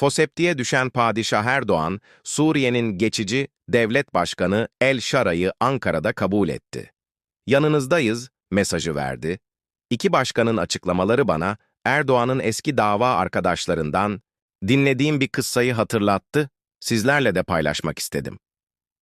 Fosepti'ye düşen Padişah Erdoğan, Suriye'nin geçici devlet başkanı El Şara'yı Ankara'da kabul etti. Yanınızdayız mesajı verdi. İki başkanın açıklamaları bana Erdoğan'ın eski dava arkadaşlarından dinlediğim bir kıssayı hatırlattı, sizlerle de paylaşmak istedim.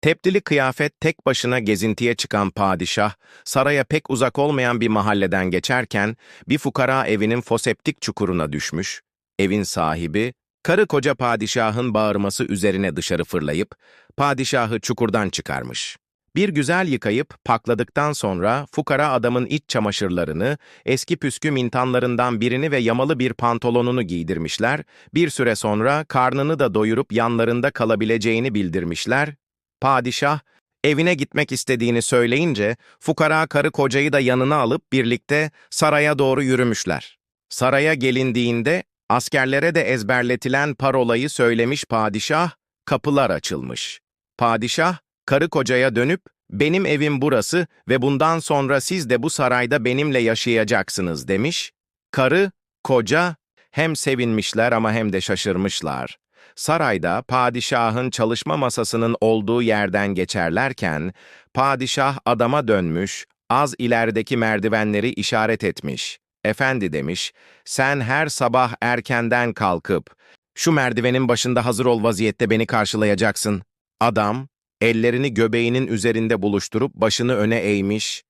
Tepdili kıyafet tek başına gezintiye çıkan padişah, saraya pek uzak olmayan bir mahalleden geçerken bir fukara evinin foseptik çukuruna düşmüş, evin sahibi, karı koca padişahın bağırması üzerine dışarı fırlayıp, padişahı çukurdan çıkarmış. Bir güzel yıkayıp pakladıktan sonra fukara adamın iç çamaşırlarını, eski püskü mintanlarından birini ve yamalı bir pantolonunu giydirmişler, bir süre sonra karnını da doyurup yanlarında kalabileceğini bildirmişler. Padişah, evine gitmek istediğini söyleyince, fukara karı kocayı da yanına alıp birlikte saraya doğru yürümüşler. Saraya gelindiğinde, askerlere de ezberletilen parolayı söylemiş padişah, kapılar açılmış. Padişah, karı kocaya dönüp, benim evim burası ve bundan sonra siz de bu sarayda benimle yaşayacaksınız demiş. Karı, koca hem sevinmişler ama hem de şaşırmışlar. Sarayda padişahın çalışma masasının olduğu yerden geçerlerken, padişah adama dönmüş, az ilerideki merdivenleri işaret etmiş. Efendi demiş, sen her sabah erkenden kalkıp, şu merdivenin başında hazır ol vaziyette beni karşılayacaksın. Adam, ellerini göbeğinin üzerinde buluşturup başını öne eğmiş,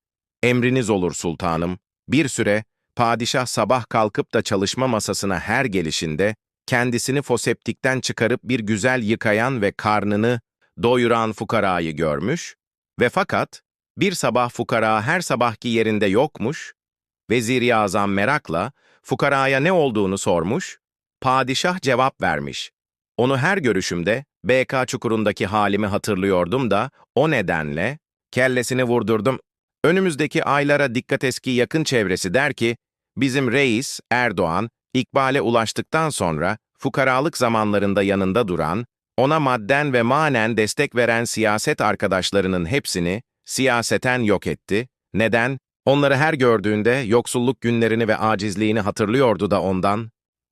emriniz olur sultanım. Bir süre, padişah sabah kalkıp da çalışma masasına her gelişinde, kendisini foseptikten çıkarıp bir güzel yıkayan ve karnını doyuran fukarayı görmüş ve fakat bir sabah fukara her sabahki yerinde yokmuş, Vezir-i Azam merakla fukaraya ne olduğunu sormuş, padişah cevap vermiş. Onu her görüşümde BK çukurundaki halimi hatırlıyordum da o nedenle kellesini vurdurdum. Önümüzdeki aylara dikkat eski yakın çevresi der ki, bizim reis Erdoğan İkbal'e ulaştıktan sonra fukaralık zamanlarında yanında duran, ona madden ve manen destek veren siyaset arkadaşlarının hepsini siyaseten yok etti. Neden? Onları her gördüğünde yoksulluk günlerini ve acizliğini hatırlıyordu da ondan.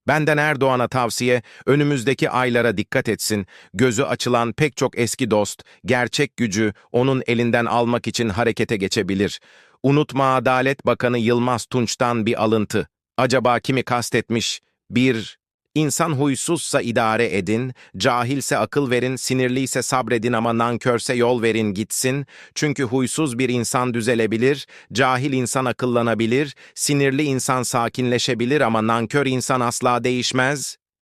Benden Erdoğan'a tavsiye, önümüzdeki aylara dikkat etsin, gözü açılan pek çok eski dost, gerçek gücü onun elinden almak için harekete geçebilir. Unutma Adalet Bakanı Yılmaz Tunç'tan bir alıntı. Acaba kimi kastetmiş? 1. İnsan huysuzsa idare edin, cahilse akıl verin, sinirliyse sabredin ama nankörse yol verin gitsin. Çünkü huysuz bir insan düzelebilir, cahil insan akıllanabilir, sinirli insan sakinleşebilir ama nankör insan asla değişmez.